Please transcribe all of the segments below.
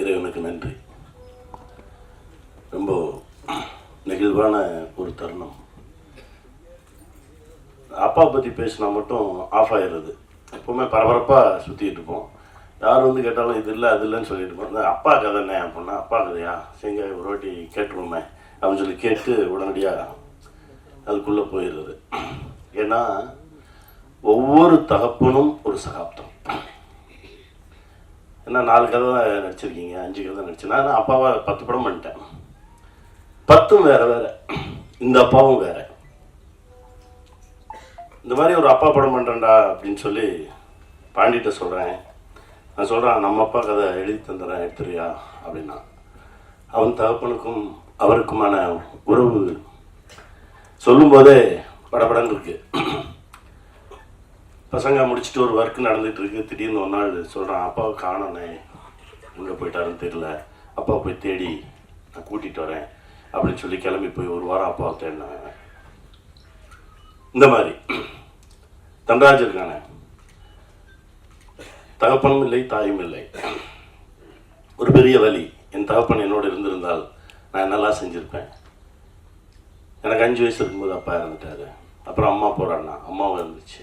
இறைவனுக்கு நன்றி. ரொம்ப நெகிழ்வான ஒரு தருணம். அப்பா பற்றி பேசினா மட்டும் ஆஃப் ஆயிடுறது. எப்போவுமே பரபரப்பாக சுற்றிட்டு இருப்போம். யார் வந்து கேட்டாலும் இது இல்லை அது இல்லைன்னு சொல்லிட்டு இருப்போம். அப்பா கதை என்ன அப்படின்னா அப்பா கதையா? சரிங்க ஒரு வாட்டி கேட்டுருவோமே அப்படின்னு சொல்லி கேட்டு உடனடியாக அதுக்குள்ளே போயிடுறது. ஏன்னா ஒவ்வொரு தகப்பனும் ஒரு சகாப்தம். ஏன்னா நாலு கதை தான் நடிச்சிருக்கீங்க அஞ்சு கதை நடிச்சு நான் அப்பாவை பத்து படம் பண்ணிட்டேன். பத்தும் வேற வேற. இந்த அப்பாவும் வேற. இந்த மாதிரி ஒரு அப்பா படம் பண்ணுறேன்டா அப்படின்னு சொல்லி பாண்டிகிட்ட சொல்கிறேன் நான் சொல்கிறேன் நம்ம அப்பா கதை எழுதி தந்துடுறேன் எடுத்துறியா அப்படின்னா அவன் தகப்பனுக்கும் அவருக்குமான உறவு. சொல்லும்போதே படபடன்னு இருக்குது பசங்க முடிச்சுட்டு ஒரு ஒர்க் நடந்துட்டு இருக்கு. திடீர்னு ஒரு நாள் சொல்கிறான் அப்பாவை காணனே எங்கே போயிட்டாருன்னு தெரியல. அப்பா போய் தேடி நான் கூட்டிகிட்டு வரேன் அப்படின்னு சொல்லி கிளம்பி போய் ஒரு வாரம் அப்பாவை தேடினாங்க இந்த மாதிரி. தண்டராஜ் இருக்கானே. தகப்பனும் இல்லை தாயும் இல்லை. ஒரு பெரிய வழி என் தகப்பன் என்னோட இருந்திருந்தால் நான் என்னெல்லாம் செஞ்சுருப்பேன். எனக்கு அஞ்சு வயசு இருக்கும்போது அப்பா இறந்துட்டாரு. அப்புறம் அம்மா போகிறாண்ணா அம்மாவும் இருந்துச்சு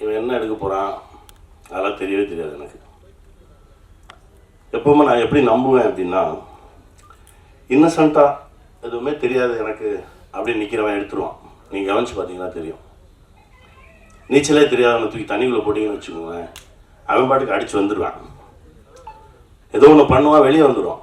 இவன் என்ன எடுக்க போகிறான் அதெல்லாம் தெரியவே தெரியாது எனக்கு. எப்பவுமே நான் எப்படி நம்புவேன் அப்படின்னா இன்னசென்ட்டாக எதுவுமே தெரியாது எனக்கு அப்படியே நிற்கிறவன் எடுத்துருவான். நீங்கள் கவனிச்சு பார்த்தீங்கன்னா தெரியும். நீச்சலே தெரியாதவனை தூக்கி தண்ணிக்குள்ளே போட்டிங்கன்னு வச்சுக்கோங்களேன் அவன் பாட்டுக்கு அடித்து வந்துடுவான் ஏதோ ஒன்று பண்ணுவான் வெளியே வந்துடுவான்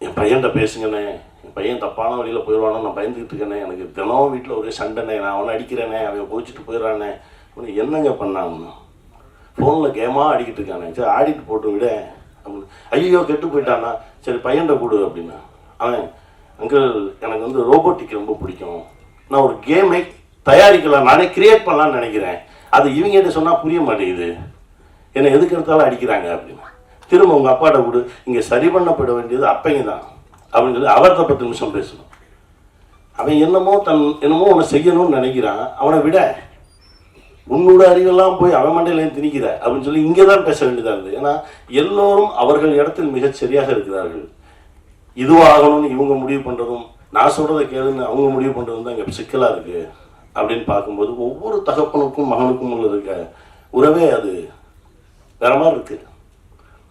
என் பையன்கிட்ட பேசுங்கண்ணே. என் பையன் தப்பான வழியில் போயிடுவானோ நான் பயந்துக்கிட்டு இருக்கேனே எனக்கு தினமும் வீட்டில் ஒரே சண்டைண்ணே. நான் அவனை அடிக்கிறேனே அவன் போச்சுட்டு போயிடுறானே. அப்படின்னு என்னங்க பண்ணான்னு. ஃபோனில் கேமாக ஆடிக்கிட்டு இருக்கானே. சரி ஆடிட்டு போட்டு விட. அப்படின்னு ஐயோ கெட்டு போயிட்டானா சரி பையன்கிட்ட கொடு அப்படின்னா. அவன் அங்கிள் எனக்கு வந்து ரோபோட்டிக் ரொம்ப பிடிக்கும். நான் ஒரு கேமை தயாரிக்கலாம் நானே கிரியேட் பண்ணலாம்னு நினைக்கிறேன். அது இவங்ககிட்ட சொன்னால் புரிய மாட்டேங்குது. என்னை எதுக்கு எடுத்தாலும் அடிக்கிறாங்க அப்படின்னு. திரும்ப உங்கள் அப்பாட்ட கொடு. இங்கே சரி பண்ணப்பட வேண்டியது அப்பைங்க தான் அப்படின்னு சொல்லி அவர்கிட்ட பத்து நிமிஷம் பேசணும். அவன் என்னமோ தன் என்னமோ ஒன்று செய்யணும்னு நினைக்கிறான். அவனை விட உன்னோட அறிவெல்லாம் போய் அவன் மண்டையிலையும் திணிக்கிற? அப்படின்னு சொல்லி இங்கே தான் பேச வேண்டியதாக இருந்தது ஏன்னா எல்லோரும் அவர்கள் இடத்தில் மிகச் சரியாக இருக்கிறார்கள். இதுவாகணும்னு இவங்க முடிவு பண்ணுறதும் நான் சொல்கிறத கேளுன்னு அவங்க முடிவு பண்ணுறதும் தான் இங்கே சிக்கலாக இருக்குது அப்படின்னு பார்க்கும்போது ஒவ்வொரு தகப்பனுக்கும் மகனுக்கும் உள்ள இருக்க உறவே அது. வேற மாதிரி இருக்குது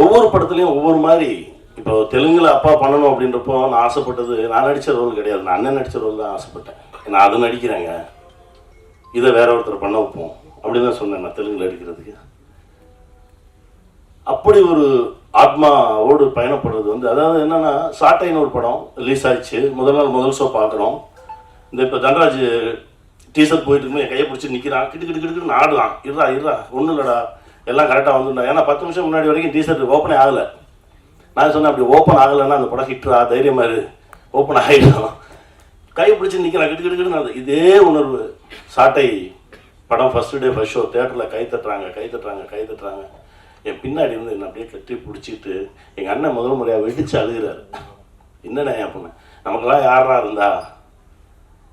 ஒவ்வொரு படத்துலையும் ஒவ்வொரு மாதிரி. இப்போ தெலுங்குல அப்பா பண்ணணும் அப்படின்றப்போ நான் ஆசைப்பட்டது நான் நடித்த ரோல் கிடையாது. நான் அண்ணன் நடித்த ரோல் தான் ஆசைப்பட்டேன். நான் அதை நடிக்கிறேங்க. இதை வேற ஒருத்தர் பண்ண வைப்போம். அப்படின்னு தான் சொன்னேன் நான் தெலுங்குல அடிக்கிறதுக்கு அப்படி ஒரு ஆத்மாவோடு பயணப்படுறது வந்து அதாவது என்னன்னா சாட்டைன்னு ஒரு படம் ரிலீஸ் ஆயிடுச்சு. முதல் நாள் முதல் ஷோ பார்க்குறோம். இந்த இப்போ தன்ராஜ் டீசர்ட் போயிட்டு இருக்குமே கையை பிடிச்சி நிற்கிறான் கிட்டு கிட்டு கிட்டு கிட்டுன்னு ஆடுறான். இருடா இருடா. ஒன்றும் இல்லைடா. எல்லாம் கரெக்டாக வந்துடா ஏன்னா பத்து நிமிஷம் முன்னாடி வரைக்கும் டீசர்ட் ஓப்பனே ஆகலை. நான் சொன்னேன் அப்படி ஓப்பன் ஆகலைன்னா அந்த படம் ஹிட்ரா தைரியமாக இரு. ஓப்பன் ஆகிடும் கை பிடிச்சி நிற்கிறேன் கிட்டு கிட்டு இதே உணர்வு. சாட்டை படம் ஃபர்ஸ்ட் டே ஃபஸ்ட் ஷோ தேட்டரில் கை தட்டுறாங்க கை தட்டுறாங்க கை தட்டுறாங்க. என் பின்னாடி இருந்து என்ன அப்படியே கட்டி பிடிச்சிட்டு எங்கள் அண்ணன் முதல் முறையாக வெடிச்சு அழுகிறாரு. என்னண்ணே அப்படின்னு நமக்கெல்லாம் யாரா இருந்தா?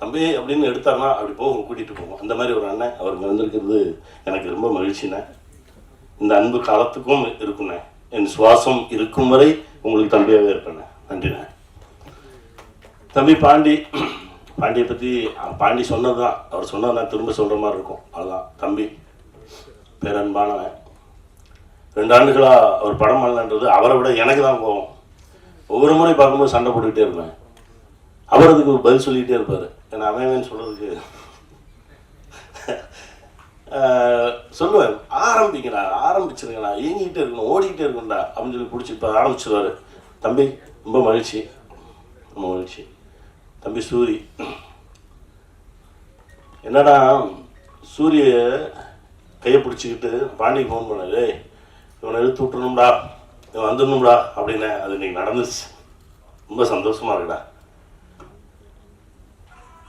தம்பி அப்படின்னு எடுத்தார்னா அப்படி போகும் கூட்டிகிட்டு போவோம் அந்த மாதிரி ஒரு அண்ணன் அவர் வந்திருக்கிறது எனக்கு ரொம்ப மகிழ்ச்சிண்ணே. இந்த அன்பு காலத்துக்கும் இருக்குண்ணே. என் சுவாசம் இருக்கும் வரை உங்களுக்கு தம்பியாகவே இருப்பேண்ணே. நன்றிண்ணே. தம்பி பாண்டி பாண்டியை பற்றி பாண்டி சொன்னது தான் அவர் சொன்னது நான் திரும்ப சொல்கிற மாதிரி இருக்கும். அதுதான் தம்பி பேரன்பானவன். ரெண்டு ஆண்டுகளாக அவர் படம் பண்ணலன்றது அவரை விட எனக்கு தான் போகும் ஒவ்வொரு முறை பார்க்கும்போது சண்டை போட்டுக்கிட்டே இருப்பேன். அவர் அதுக்கு பதில் சொல்லிகிட்டே இருப்பார். ஏன்னா அவன் சொல்கிறதுக்கு சொல்லுவேன் ஆரம்பிங்கடா ஆரம்பிச்சிருங்கடா இயங்கிக்கிட்டே இருக்கணும் ஓடிக்கிட்டே இருக்கணும்டா அப்படின்னு சொல்லி பிடிச்சி இப்போ ஆரம்பிச்சிருவாரு. தம்பி ரொம்ப மகிழ்ச்சி ரொம்ப மகிழ்ச்சி. தம்பி சூரி என்னடா சூரிய கையை பிடிச்சிக்கிட்டு பாண்டி ஃபோன் பண்ணாரு இவனை இழுத்து விட்டுணும்டா இவன் வந்துடணும்டா அப்படின்னு அது இன்னைக்கு நடந்துச்சு ரொம்ப சந்தோஷமா இருக்குடா.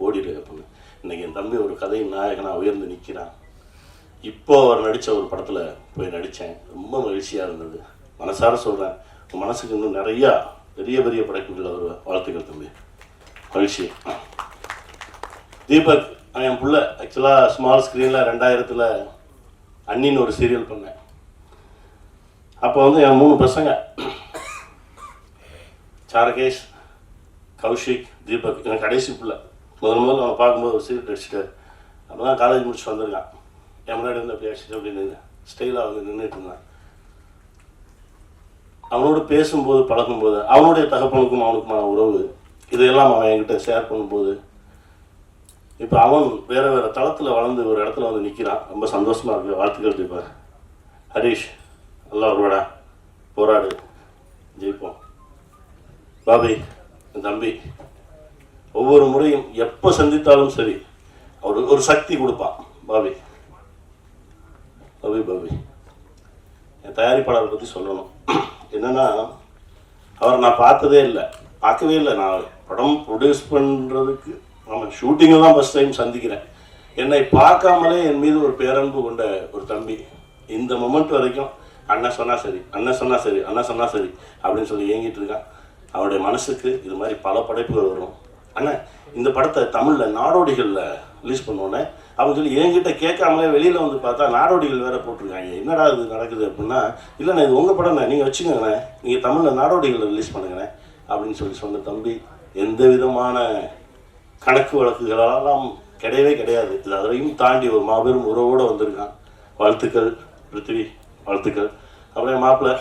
ஓடிடு அப்படின்னு இன்னைக்கு என் தம்பி ஒரு கதையின் நாயகனாக உயர்ந்து நிற்கிறான் இப்போ அவர் நடித்த ஒரு படத்தில் போய் நடித்தேன். ரொம்ப மகிழ்ச்சியாக இருந்தது. மனசார சொல்கிறேன் உங்கள் மனசுக்கு இன்னும் நிறையா பெரிய பெரிய படைப்புகள் அவர் வாழ்த்துக்கள் தம்பி. மகிழ்ச்சி. தீபக் என் புள்ள. ஆக்சுவலாக ஸ்மால் ஸ்க்ரீனில் ரெண்டாயிரத்தில் அண்ணின்னு ஒரு சீரியல் பண்ணேன். அப்போ வந்து என் மூணு பசங்க. சாரகேஷ் கௌஷிக் தீபக். எனக்கு கடைசி பிள்ளை. முதல்ல அவன் பார்க்கும்போது ஒரு சீரியல் அடிச்சிட்டாரு அப்போ தான் காலேஜ் முடிச்சு வந்திருக்கான். என் முன்னாடி வந்து அப்படி அடிச்சுட்டு அப்படி நின்று ஸ்டைலாக வந்து நின்றுட்டு இருந்தான். அவனோட பேசும்போது பழகும்போது அவனுடைய தகப்பனுக்கும் அவனுக்குமான உறவு இதையெல்லாம் அவன் என்கிட்ட ஷேர் பண்ணும்போது இப்போ அவன் வேறு வேறு தளத்தில் வளர்ந்து ஒரு இடத்துல வந்து நிற்கிறான் ரொம்ப சந்தோஷமாக இருக்கு. வாழ்த்துக்கள் தீபா. ஹரீஷ் நல்லா வருவாடா போராடு. ஜெயிப்போம். பாபி என் தம்பி ஒவ்வொரு முறையும் எப்போ சந்தித்தாலும் சரி அவர் ஒரு சக்தி கொடுப்பான் பாபி. Bobby Bobby. என் தயாரிப்பாளரை பற்றி சொல்லணும். என்னன்னா அவரை நான் பார்த்ததே இல்லை. பார்க்கவே இல்லை நான் படம் ப்ரொடியூஸ் பண்ணுறதுக்கு ஆமாம் ஷூட்டிங்கை தான் ஃபஸ்ட் டைம் சந்திக்கிறேன். என்னை பார்க்காமலே என் மீது ஒரு பேரன்பு கொண்ட ஒரு தம்பி. இந்த மொமெண்ட் வரைக்கும் அண்ணன் சொன்னா சரி அண்ணன் சொன்னா சரி அண்ணன் சொன்னா சரி அப்படின்னு சொல்லி ஏங்கிட்டு இருக்கான். அவருடைய மனசுக்கு இது மாதிரி பல படைப்புகள் வரும். அண்ணன் இந்த படத்தை தமிழில் நாடோடிகளில் ரிலீஸ் பண்ணோன்னே அவங்க சொல்லி என்கிட்ட கேட்காமலே வெளியில் வந்து பார்த்தா நாடோடிகள் வேற போட்டிருக்காங்க. என்னடா இது நடக்குது அப்படின்னா இல்லைண்ணே இது உங்கள் படம்ண்ணே நீங்கள் வச்சுக்கோங்கண்ணே. நீங்கள் தமிழில் நாடோடிகளில் ரிலீஸ் பண்ணுங்கண்ணே. அப்படின்னு சொல்லி சொன்ன தம்பி எந்த விதமான கணக்கு வழக்குகளெல்லாம் கிடையவே கிடையாது. இது அதையும் தாண்டி ஒரு மாபெரும் உறவோடு வந்திருக்கான். வாழ்த்துக்கள் பிருத்திவி வாழ்த்துக்கள். அப்புறம் என் மாப்பிள்ளை